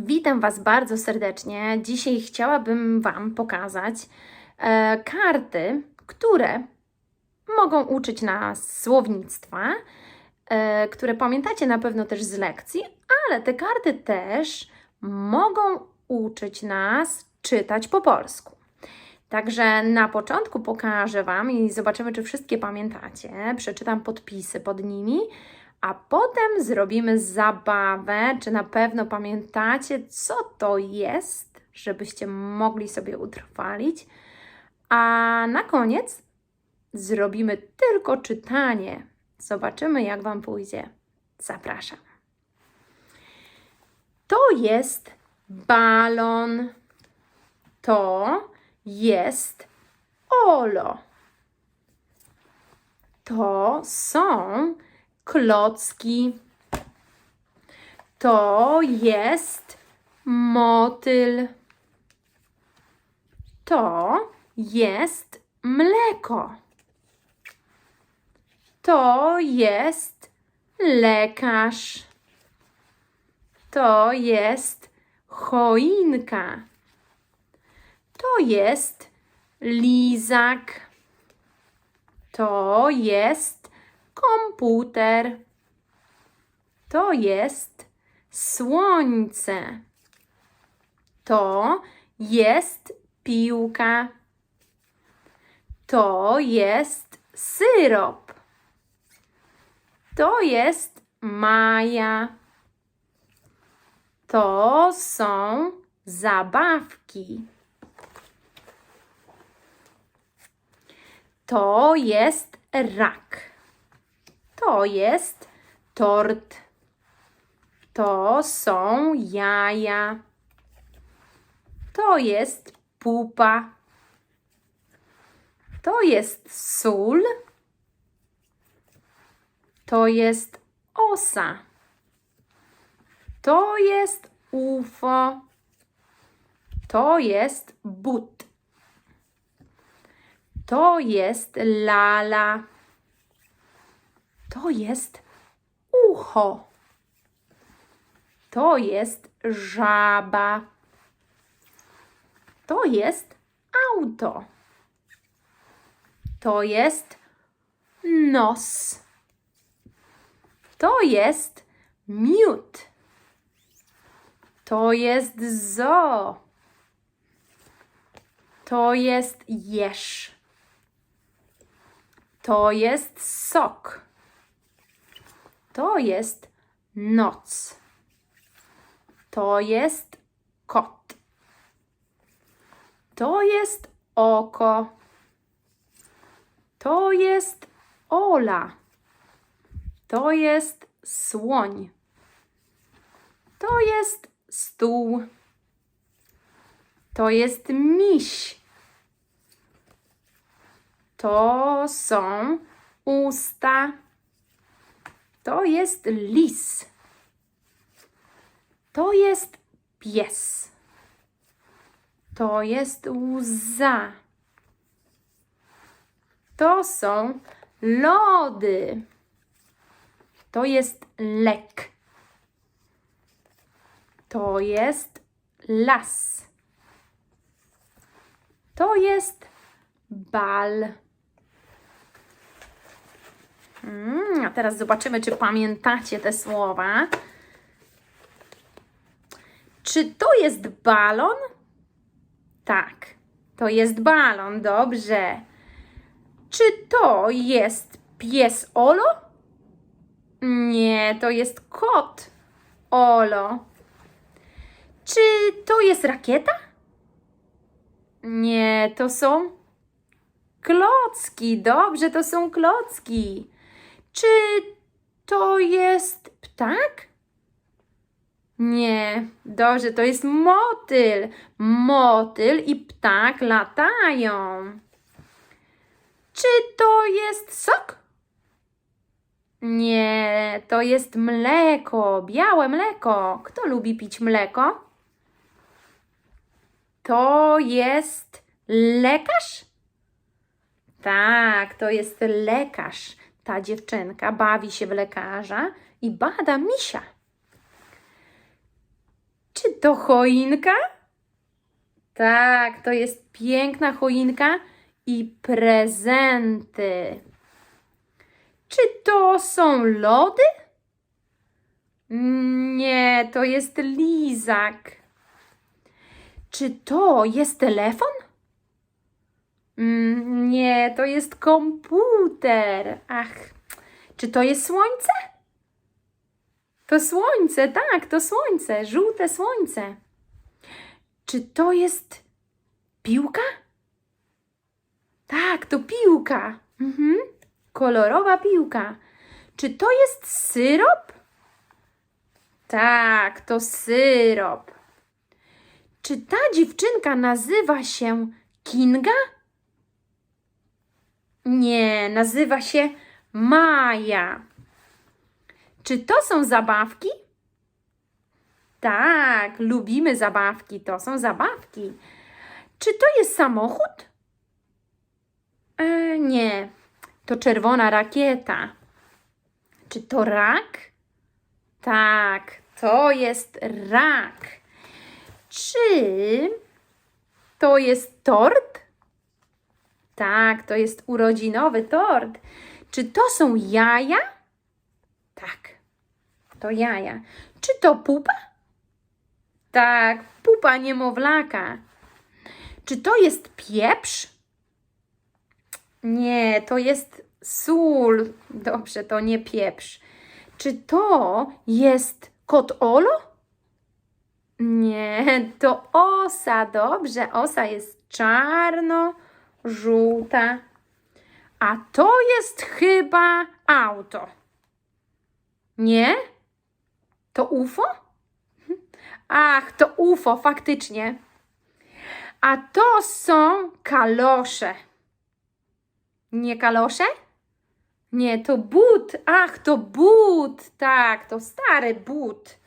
Witam Was bardzo serdecznie. Dzisiaj chciałabym Wam pokazać e, karty, które mogą uczyć nas słownictwa, e, które pamiętacie na pewno też z lekcji, ale te karty też mogą uczyć nas czytać po polsku. Także na początku pokażę Wam i zobaczymy, czy wszystkie pamiętacie. Przeczytam podpisy pod nimi, a potem zrobimy zabawę. Czy na pewno pamiętacie, co to jest, żebyście mogli sobie utrwalić. A na koniec zrobimy tylko czytanie. Zobaczymy, jak Wam pójdzie. Zapraszam. To jest balon. To jest Olo. To są klocki. To jest motyl. To jest mleko. To jest lekarz. To jest choinka. To jest lizak. To jest komputer. To jest słońce. To jest piłka. To jest syrop. To jest Maja. To są zabawki. To jest rak. To jest tort. To są jaja. To jest pupa. To jest sól. To jest osa. To jest UFO. To jest but. To jest lala. To jest ucho. To jest żaba. To jest auto. To jest nos. To jest miód. To jest zo. To jest jeż. To jest sok. To jest noc. To jest kot. To jest oko. To jest ola. To jest słoń. To jest stół. To jest miś. To są usta. To jest lis. To jest pies. To jest łza. To są lody. To jest lek. To jest las. To jest bal. Mm, a teraz zobaczymy, czy pamiętacie te słowa. Czy to jest balon? Tak, to jest balon, dobrze. Czy to jest pies Olo? Nie, to jest kot Olo. Czy to jest rakieta? Nie, to są klocki. Dobrze, to są klocki. Czy to jest ptak? Nie, dobrze, to jest motyl. Motyl i ptak latają. Czy to jest sok? Nie, to jest mleko, białe mleko. Kto lubi pić mleko? To jest lekarz? Tak, to jest lekarz. Ta dziewczynka bawi się w lekarza i bada misia. Czy to choinka? Tak, to jest piękna choinka i prezenty. Czy to są lody? Nie, to jest lizak. Czy to jest telefon? Mm, Nie, to jest komputer. Ach, czy to jest słońce? To słońce, tak, to słońce, żółte słońce. Czy to jest piłka? Tak, to piłka. Mhm. Kolorowa piłka. Czy to jest syrop? Tak, to syrop. Czy ta dziewczynka nazywa się Kinga? Nie, nazywa się Maja. Czy to są zabawki? Tak, lubimy zabawki, to są zabawki. Czy to jest samochód? E, nie, to czerwona rakieta. Czy to rak? Tak, to jest rak. Czy to jest tort? Tak, to jest urodzinowy tort. Czy to są jaja? Tak, to jaja. Czy to pupa? Tak, pupa niemowlaka. Czy to jest pieprz? Nie, to jest sól. Dobrze, to nie pieprz. Czy to jest kot Olo? Nie, to osa. Dobrze, osa jest czarno-żółta. A to jest chyba auto. Nie? To UFO? Ach, to UFO, faktycznie. A to są kalosze. Nie kalosze? Nie, to but. Ach, to but. Tak, to stary but.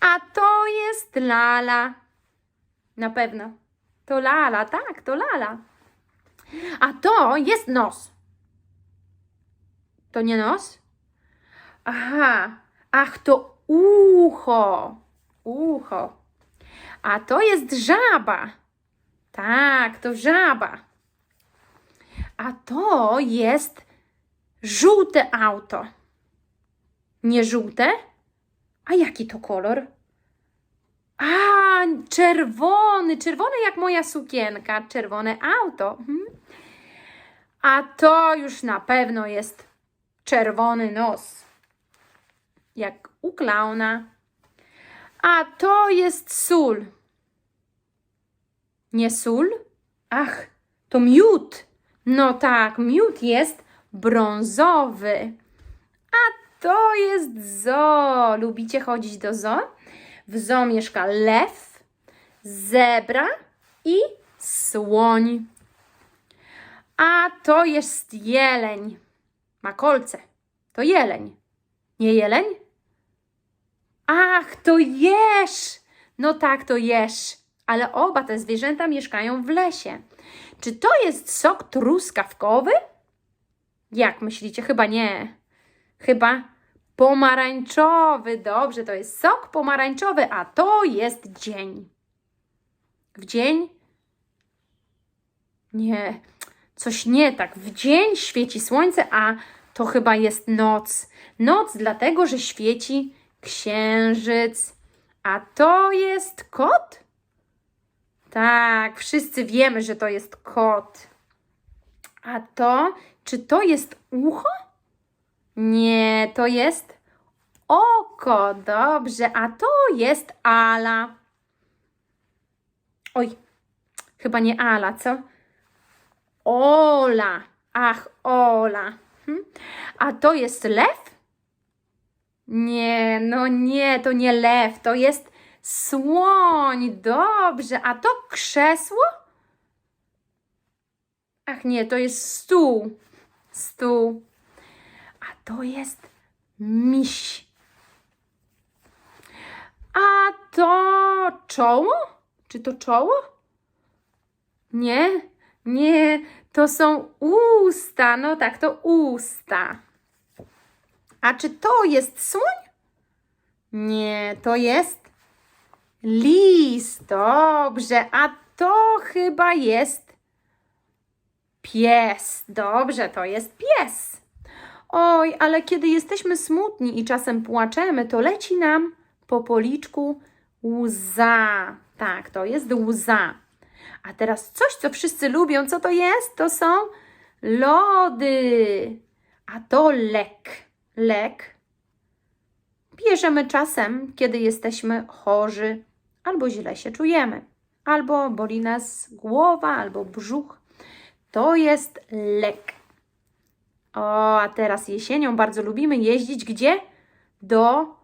A to jest lala. Na pewno. To lala, tak, to lala. A to jest nos. To nie nos? Aha, ach, to ucho. Ucho. A to jest żaba. Tak, to żaba. A to jest żółte auto. Nie żółte? A jaki to kolor? A, czerwony, czerwony jak moja sukienka, czerwone auto. Mhm. A to już na pewno jest czerwony nos. Jak u klauna. A to jest sól. Nie sól? Ach, to miód. No tak, miód jest brązowy. A to jest zoo. Lubicie chodzić do zoo? W zoo mieszka lew, zebra i słoń. A to jest jeleń. Ma kolce. To jeleń. Nie jeleń? Ach, to jeż! No tak, to jeż. Ale oba te zwierzęta mieszkają w lesie. Czy to jest sok truskawkowy? Jak myślicie? Chyba nie. Chyba pomarańczowy. Dobrze, to jest sok pomarańczowy, a to jest dzień. W dzień? Nie, coś nie tak. W dzień świeci słońce, a to chyba jest noc. Noc dlatego, że świeci księżyc. A to jest kot? Tak, wszyscy wiemy, że to jest kot. A to, czy to jest ucho? Nie, to jest oko. Dobrze, a to jest Ala. Oj, chyba nie Ala, co? Ola. Ach, Ola. Hm? A to jest lew? Nie, no nie, to nie lew, to jest słoń. Dobrze, a to krzesło? Ach nie, to jest stół. Stół. To jest miś. A to czoło? Czy to czoło? Nie, nie, to są usta. No tak, to usta. A czy to jest słoń? Nie, to jest Lis, dobrze, a to chyba jest pies. Dobrze, to jest pies. Oj, ale kiedy jesteśmy smutni i czasem płaczemy, to leci nam po policzku łza. Tak, to jest łza. A teraz coś, co wszyscy lubią, co to jest? To są lody. A to lek. Lek bierzemy czasem, kiedy jesteśmy chorzy albo źle się czujemy, albo boli nas głowa, albo brzuch. To jest lek. O, a teraz jesienią bardzo lubimy jeździć gdzie? Do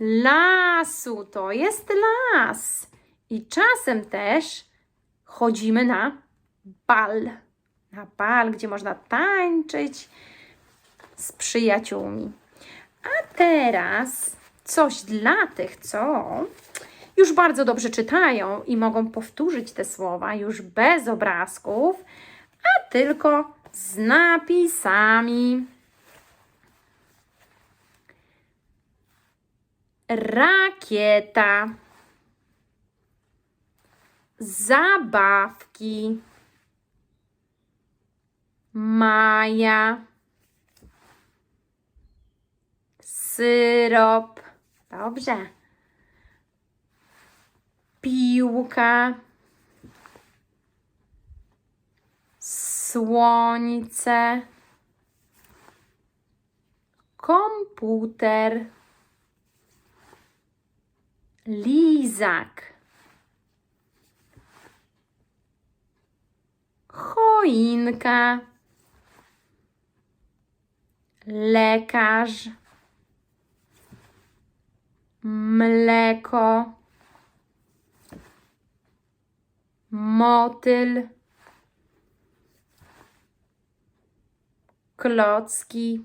lasu. To jest las. I czasem też chodzimy na bal. Na bal, gdzie można tańczyć z przyjaciółmi. A teraz coś dla tych, co już bardzo dobrze czytają i mogą powtórzyć te słowa już bez obrazków, a tylko z napisami. Rakieta. Zabawki. Maja. Syrop. Dobrze. Piłka. Słońce. Komputer. Lizak. Choinka. Lekarz. Mleko. Motyl. Klocki.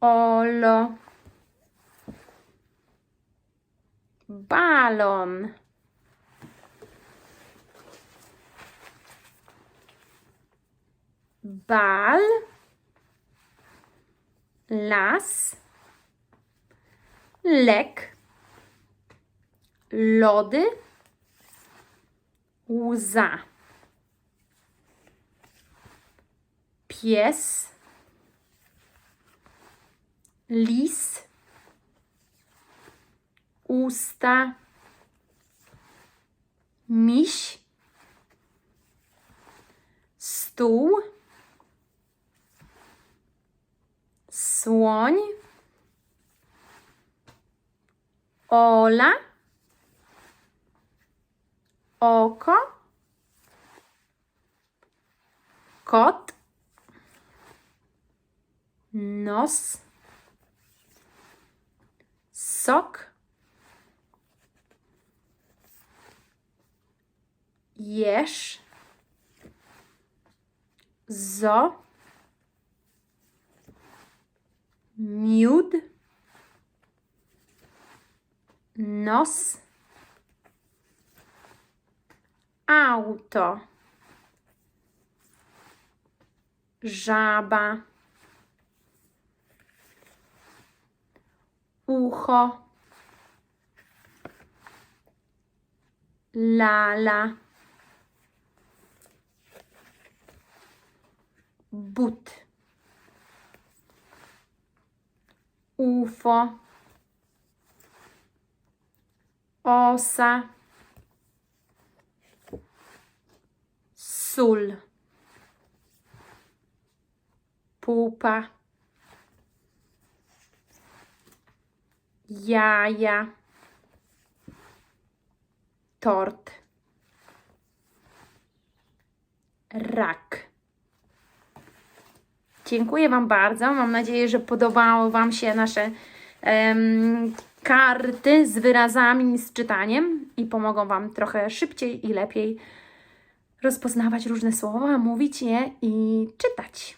Olo. Balon. Bal. Las. Lek. Lody. Łza. Pies. Lis. Usta. Miś. Stół. Słoń. Ola. Oko. Kot. Nos. Sok. Jesz. Zo. Miód. Nos. Auto. Żaba. Ucho. Lala. But. UFO. Osa. Sól. Pupa. Jaja. Tort. Rak. Dziękuję Wam bardzo. Mam nadzieję, że podobały Wam się nasze em, karty z wyrazami, z czytaniem i pomogą Wam trochę szybciej i lepiej rozpoznawać różne słowa, mówić je i czytać.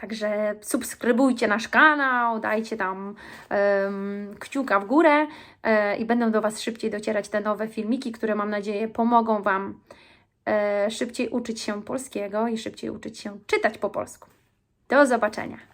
Także subskrybujcie nasz kanał, dajcie tam em, kciuka w górę e, i będą do Was szybciej docierać te nowe filmiki, które mam nadzieję pomogą Wam e, szybciej uczyć się polskiego i szybciej uczyć się czytać po polsku. Do zobaczenia.